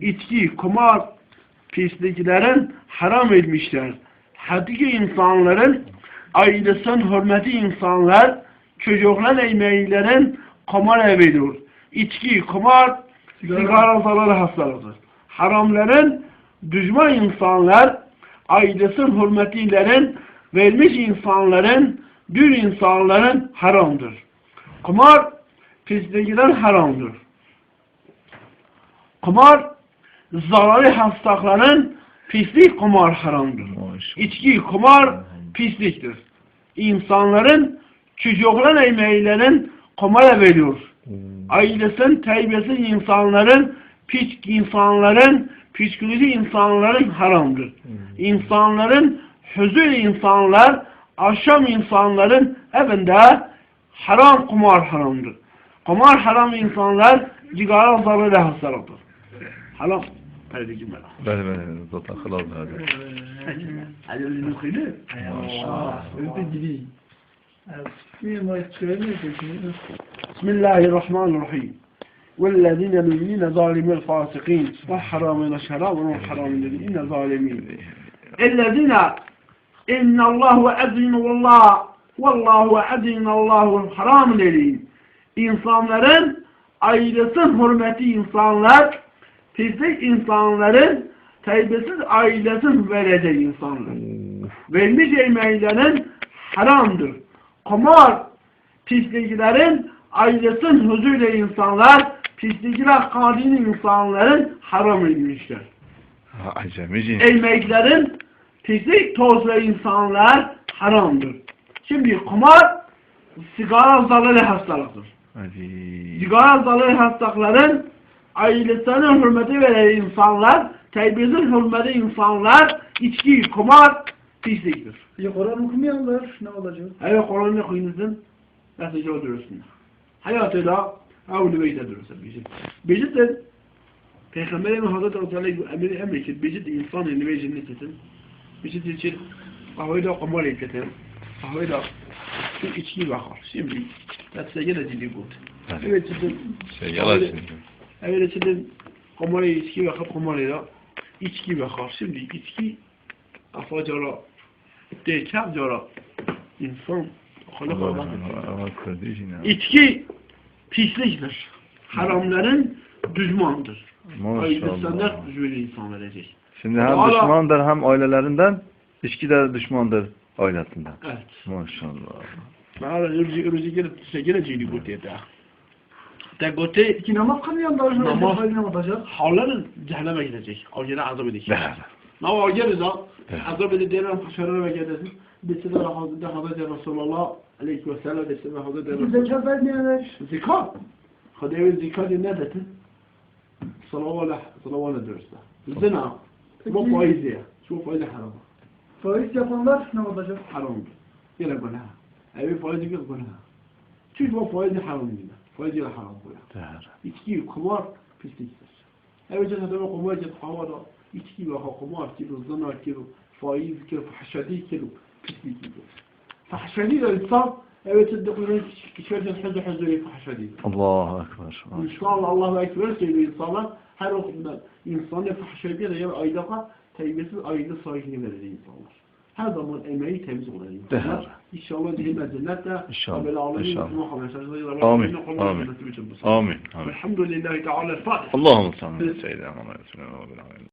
içki, kumar pisliklerin haram etmişler. Hadiki insanların ailesinin hürmeti insanlar çocuklar emeğilerin kumar evidir. İçki, kumar, sigara zararlı hastalıktır. Haramların düşman insanlar ailesinin hürmetilerin vermiş insanların dür insanların haramdır. Kumar pislikler haramdır. Kumar zararlı hastalıkların pislik kumar haramdır. İçki, kumar pisliktir. İnsanların çocuklar emeğilerin kumara veriyor. Ailesin, teybesi insanların, pis insanların, psikoloji insanların haramdır. İnsanların, huzur insanlar, akşam insanların evinde haram kumar haramdır. Kumar haram insanlar cigara zararlı hastalıktır. خلاص هذه جملة بله بله بالضبط خلاص هذا هذا بسم الله الرحمن الرحيم والذين يؤمنون ظالمي الفاسقين والحرام الشراب والحرام الذين ظالمين الذين إن الله عدل والله والله عدل الله الحرام dediği insanların ailesi hürmeti insanlar pislik insanların teybesiz ailesinin vereceği insanlar vermiş emeğlerin haramdır. Kumar pisliklerin ailesinin huzuruyla insanlar pislikler kadini insanların haram edilmişler. Acemici. Pislik toz ve insanlar haramdır. Şimdi kumar sigara zararlı hastalıktır. Hadi. Sigara zararlı hastalıkların ailesinin hürmeti veren insanlar, terbiyesiz hürmeti insanlar, içki, kumar pisliktir. Ya Kur'an okumayanlar ne olacak? Eğer Kur'an'ı okuyunuzun, netice öldürürsün. Hayatıyla avlu beyte durursun. Becid. Becid de Peygamberin Hazreti Aleyhi emri ki becid insan ili ve cennet etsin. Becid için ahvayda kumar etsin. Ahvayda şu içki bakar. Şimdi netice gene dili bu. Evet Şey, yalan şimdi. Evet sizin kumar içki bakıp kumarıyla içki bakar. Şimdi içki dekar cara insan Allah kardeşim ya. İçki pisliktir. Haramların düşmandır. Maşallah. düzgün insan verecek. Şimdi hem Allah- düşmandır hem ailelerinden, içki de düşmandır ailesinden. Evet. Maşallah. Bana ırcı gelip size geleceğini bu diye de. De gote İki namaz kılmayanlar ne Namaz. Ne olacak? havların cehenneme gidecek. O yine azap edecek. Beraber. Ne var geliriz ha? Evet. Azap edeceğinden haşarına ve gelirsin. Bitse de Hazreti Hazreti Resulullah aleyhi ve sellem dese ve Hazreti Resulullah. zekat vermeyenler. Zikat. Kadevi zikat ne dedin? Salavala, salavala dörste. Zina. Bu faiz ya. Şu faiz haram. Faiz yapanlar ne olacak? Haram. Yine günah. Evi faiz yok günah. Çünkü bu faiz haram yine. Ya. Değer. İçki, kumar pisliktir. Evet cennet ve kumar cennet havada. İçki ve kumar kilo, zina kilo, faiz kilo, fahşadi kilo, pislik kilo. Fahşadi de insan evet cennet içerken hızlı hızlı fahşadi. Allahu Ekber. İnşallah Allahu Ekber söylüyor insanlar. Her okulda insanı fahşediye de ya aydağa teybesiz aile sahibini verir insanlar. Her zaman emeği temiz insanlar. Değer. İnşallah Rabbil alemin, inşallah. Muhammed sallallahu aleyhi ve Amin, amin. Amin. Amin. Elhamdülillahi Teala. Allah'ım sana seyyidina Muhammed.